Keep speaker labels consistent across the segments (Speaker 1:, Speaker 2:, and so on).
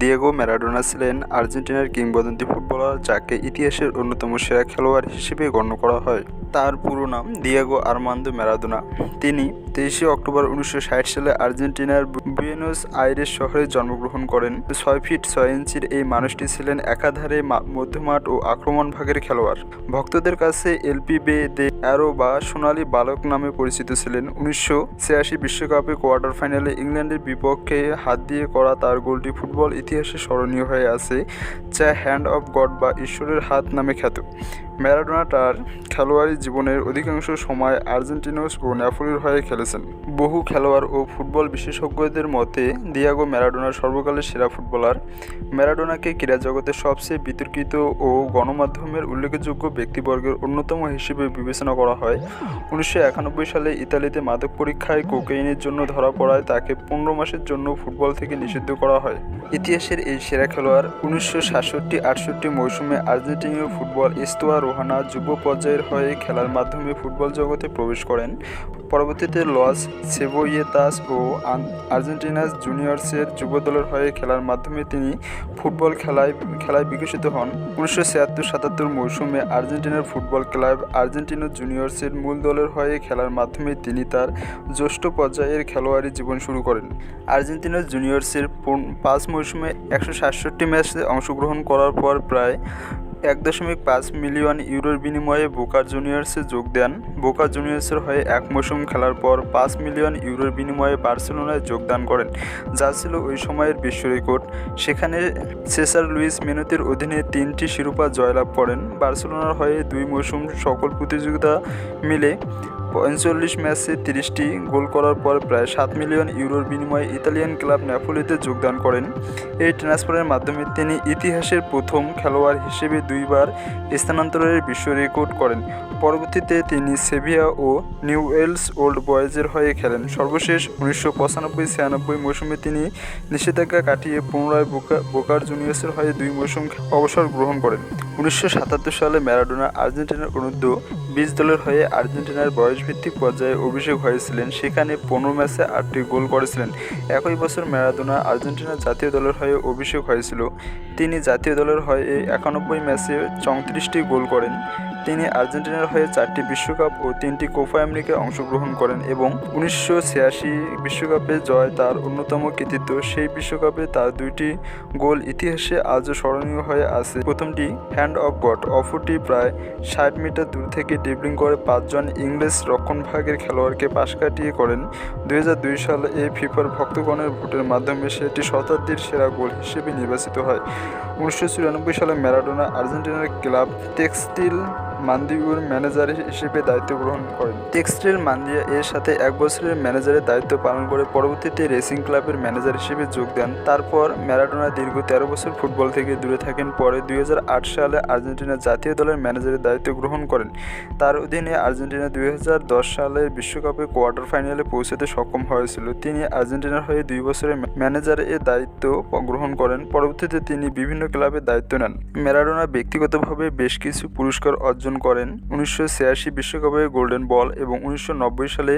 Speaker 1: Diego Maradona ছিলেন আর্জেন্টিনার কিংবদন্তি ফুটবলার যাকে ইতিহাসের অন্যতম সেরা খেলোয়াড় হিসেবে গণ্য করা হয় তার পুরো নাম দিয়েগো আরমান্দো ম্যারাডোনা তিনি তেইশে অক্টোবর উনিশশো সালে আর্জেন্টিনার বুয়েনোস আইরেস শহরে জন্মগ্রহণ করেন ছয় ফিট ছয় ইঞ্চির এই মানুষটি ছিলেন একাধারে মধ্যমাঠ ও আক্রমণ ভাগের খেলোয়াড় ভক্তদের কাছে এলপি বে দে অ্যারো বা সোনালী বালক নামে পরিচিত ছিলেন উনিশশো বিশ্বকাপে কোয়ার্টার ফাইনালে ইংল্যান্ডের বিপক্ষে হাত দিয়ে করা তার গোলটি ফুটবল ইতিহাসে স্মরণীয় হয়ে আছে যা হ্যান্ড অফ গড বা ঈশ্বরের হাত নামে খ্যাত ম্যারাডোনা তার খেলোয়াড়ি জীবনের অধিকাংশ সময় আর্জেন্টিনোস ও ন্যাপোলির হয়ে খেলেছেন বহু খেলোয়াড় ও ফুটবল বিশেষজ্ঞদের মতে দিয়াগো ম্যারাডোনার সর্বকালের সেরা ফুটবলার ম্যারাডোনাকে ক্রীড়া জগতের সবচেয়ে বিতর্কিত ও গণমাধ্যমের উল্লেখযোগ্য ব্যক্তিবর্গের অন্যতম হিসেবে বিবেচনা করা হয় উনিশশো সালে ইতালিতে মাদক পরীক্ষায় কোকেইনের জন্য ধরা পড়ায় তাকে পনেরো মাসের জন্য ফুটবল থেকে নিষিদ্ধ করা হয় ইতিহাসের এই সেরা খেলোয়াড় উনিশশো সাতষট্টি আটষট্টি মৌসুমে আর্জেন্টিনীয় ফুটবল ইস্তোয়ার রোহানা যুব পর্যায়ের হয়ে খেলার মাধ্যমে ফুটবল জগতে প্রবেশ করেন পরবর্তীতে লস সেবোয়েতাস ও আর্জেন্টিনাস জুনিয়র্সের যুব দলের হয়ে খেলার মাধ্যমে তিনি ফুটবল খেলায় খেলায় বিকশিত হন উনিশশো ছিয়াত্তর সাতাত্তর মৌসুমে আর্জেন্টিনার ফুটবল ক্লাব আর্জেন্টিনো জুনিয়র্সের মূল দলের হয়ে খেলার মাধ্যমে তিনি তার জ্যেষ্ঠ পর্যায়ের খেলোয়াড়ি জীবন শুরু করেন আর্জেন্টিনা জুনিয়র্সের পাঁচ মৌসুমে একশো সাতষট্টি ম্যাচে অংশগ্রহণ করার পর প্রায় এক দশমিক পাঁচ মিলিয়ন ইউরোর বিনিময়ে বোকা জুনিয়র্সে যোগ দেন বোকা জুনিয়র্সের হয়ে এক মৌসুম খেলার পর পাঁচ মিলিয়ন ইউরোর বিনিময়ে বার্সেলোনায় যোগদান করেন যা ছিল ওই সময়ের বিশ্ব রেকর্ড সেখানে সেসার লুইস মেনতের অধীনে তিনটি শিরোপা জয়লাভ করেন বার্সেলোনার হয়ে দুই মৌসুম সকল প্রতিযোগিতা মিলে পঁয়তাল্লিশ ম্যাচে তিরিশটি গোল করার পর প্রায় সাত মিলিয়ন ইউরোর বিনিময়ে ইতালিয়ান ক্লাব ন্যাপোলিতে যোগদান করেন এই ট্রান্সফারের মাধ্যমে তিনি ইতিহাসের প্রথম খেলোয়াড় হিসেবে দুইবার স্থানান্তরের বিশ্ব রেকর্ড করেন পরবর্তীতে তিনি সেভিয়া ও নিউ ওয়েলস ওল্ড বয়েজের হয়ে খেলেন সর্বশেষ উনিশশো পঁচানব্বই ছিয়ানব্বই মৌসুমে তিনি নিষেধাজ্ঞা কাটিয়ে পুনরায় বোকা বোকার জুনিয়র্সের হয়ে দুই মৌসুম অবসর গ্রহণ করেন উনিশশো সালে ম্যারাডোনা আর্জেন্টিনার অনুদ্ধ বিশ দলের হয়ে আর্জেন্টিনার বয়স ভিত্তিক পর্যায়ে অভিষেক হয়েছিলেন সেখানে পনেরো ম্যাচে আটটি গোল করেছিলেন একই বছর ম্যারাদোনা আর্জেন্টিনা জাতীয় দলের হয়ে অভিষেক হয়েছিল তিনি জাতীয় দলের হয়ে একানব্বই ম্যাচে চৌত্রিশটি গোল করেন তিনি আর্জেন্টিনার হয়ে চারটি বিশ্বকাপ ও তিনটি কোফা আমেরিকায় অংশগ্রহণ করেন এবং উনিশশো বিশ্বকাপে জয় তার অন্যতম কৃতিত্ব সেই বিশ্বকাপে তার দুইটি গোল ইতিহাসে আজও স্মরণীয় হয়ে আছে প্রথমটি হ্যান্ড অফ গড অফরটি প্রায় ষাট মিটার দূর থেকে ডিবলিং করে পাঁচজন ইংরেজ রক্ষণভাগের খেলোয়াড়কে পাশ কাটিয়ে করেন দুই সালে এই ফিফার ভক্তগণের ভোটের মাধ্যমে সেটি শতাব্দীর সেরা গোল হিসেবে নির্বাচিত হয় উনিশশো সালে ম্যারাডোনা আর্জেন্টিনার ক্লাব টেক্সটিল মান্দিগুর ম্যানেজার হিসেবে দায়িত্ব গ্রহণ করেন টেক্সটাইল মান্দিয়া এর সাথে এক বছরের ম্যানেজারের দায়িত্ব পালন করে পরবর্তীতে রেসিং ক্লাবের ম্যানেজার হিসেবে যোগ দেন তারপর ম্যারাডোনা দীর্ঘ তেরো বছর ফুটবল থেকে দূরে থাকেন পরে দুই সালে আর্জেন্টিনা জাতীয় দলের ম্যানেজারের দায়িত্ব গ্রহণ করেন তার অধীনে আর্জেন্টিনা দুই সালের বিশ্বকাপে কোয়ার্টার ফাইনালে পৌঁছাতে সক্ষম হয়েছিল তিনি আর্জেন্টিনার হয়ে দুই বছরের ম্যানেজার এর দায়িত্ব গ্রহণ করেন পরবর্তীতে তিনি বিভিন্ন ক্লাবে দায়িত্ব নেন ম্যারাডোনা ব্যক্তিগতভাবে বেশ কিছু পুরস্কার অর্জন অর্জন করেন উনিশশো বিশ্বকাপে গোল্ডেন বল এবং উনিশশো সালে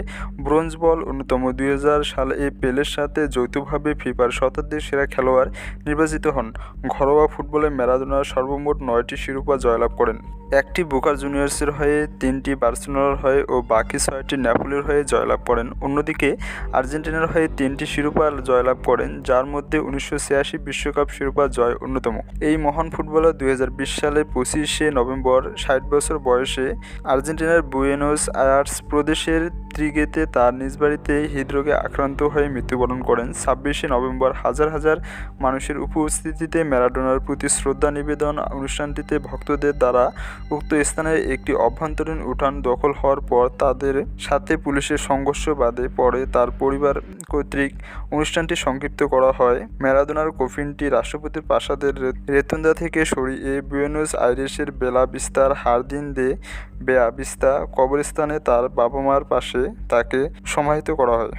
Speaker 1: ব্রোঞ্জ বল অন্যতম দুই সালে পেলের সাথে যৌথভাবে ফিফার শতাব্দীর সেরা খেলোয়াড় নির্বাচিত হন ঘরোয়া ফুটবলে ম্যারাডোনার সর্বমোট নয়টি শিরোপা জয়লাভ করেন একটি বুকার জুনিয়র্সের হয়ে তিনটি বার্সেলোনার হয়ে ও বাকি ছয়টি ন্যাপোলির হয়ে জয়লাভ করেন অন্যদিকে আর্জেন্টিনার হয়ে তিনটি শিরোপা জয়লাভ করেন যার মধ্যে উনিশশো বিশ্বকাপ শিরোপা জয় অন্যতম এই মহান ফুটবলার দুই সালে পঁচিশে নভেম্বর ষাট বছর বয়সে আর্জেন্টিনার বুয়েনোস আয়ার্স প্রদেশের ইন্ত্রিগেতে তার নিজ বাড়িতে হৃদরোগে আক্রান্ত হয়ে মৃত্যুবরণ করেন ছাব্বিশে নভেম্বর হাজার হাজার মানুষের উপস্থিতিতে ম্যারাডোনার প্রতি শ্রদ্ধা নিবেদন অনুষ্ঠানটিতে ভক্তদের দ্বারা উক্ত স্থানের একটি অভ্যন্তরীণ উঠান দখল হওয়ার পর তাদের সাথে পুলিশের সংঘর্ষ বাদে পরে তার পরিবার কর্তৃক অনুষ্ঠানটি সংক্ষিপ্ত করা হয় ম্যারাডোনার কফিনটি রাষ্ট্রপতির প্রাসাদের রেতুন্দা থেকে সরিয়ে বুয়েনোস আইরিসের বেলা বিস্তার হারদিন দে বেয়াবিস্তা কবরস্থানে তার বাবা মার পাশে তাকে সমাহিত করা হয়